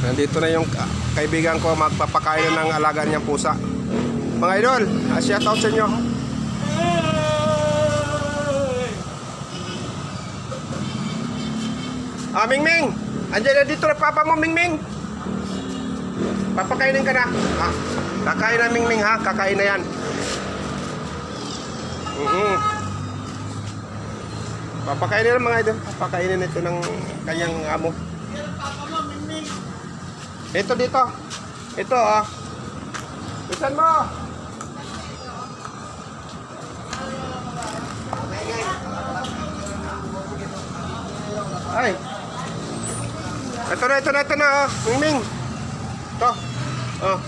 nandito na yung ka- kaibigan ko magpapakain ng alaga niyang pusa. Mga idol, uh, shout out sa inyo. Ah, Mingming! Andiyan na dito na papa mo, Mingming! Papakainin ka na. Ah, kakain na, Mingming, ha? Kakain na yan. Mhm. Papakainin na mga idol. Papakainin ito ng kanyang amo. Ito dito. Ito ah. Isan mo? Ay. Ito na, ito na, ito na oh. Mingming. Ito. Oh.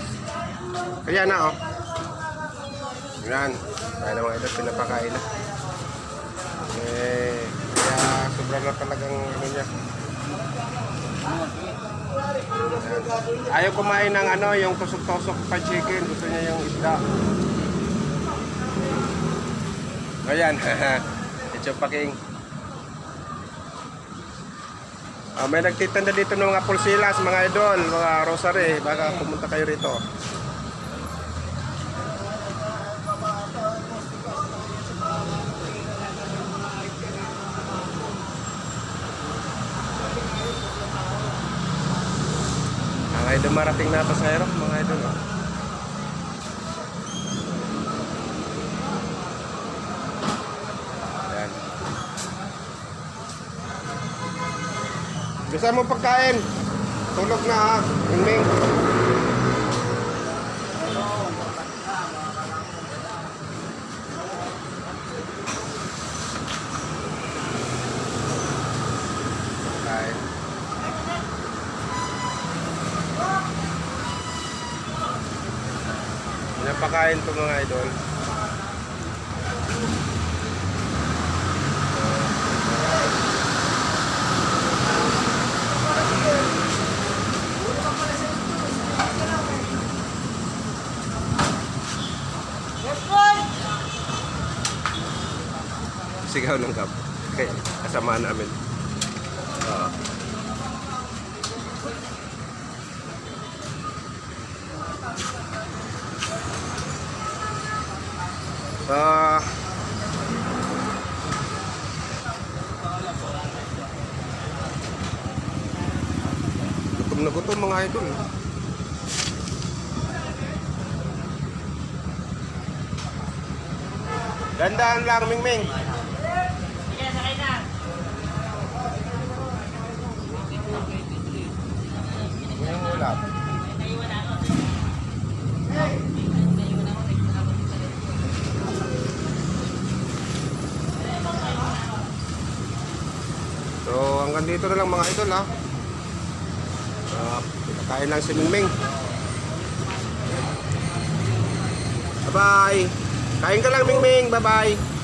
Kaya na oh. Yan. Kaya naman ito pinapakain na. Eh, kaya sobrang na talagang ano niya. Ayaw kumain ng ano, yung tusok-tusok pa chicken. Gusto niya yung isda. Ayan. Ito paking. Ah, may nagtitinda dito ng mga pulsilas, mga idol, mga rosary. Baka pumunta kayo rito. Mga idol, marating na ito sa aero, mga idol. Oh. Ayan. Gusto mo pagkain? Tulog na ha, Mingming. Kain. Pinapakain to mga idol. Sigaw ng kap. Kay kasama namin. Oo. Ah. gutom na gutom mga idol. Dandaan lang, Mingming. Yung So hanggang dito na lang mga idol ha. Uh, kain lang si Mingming. Bye-bye. Kain ka lang Mingming. Bye-bye.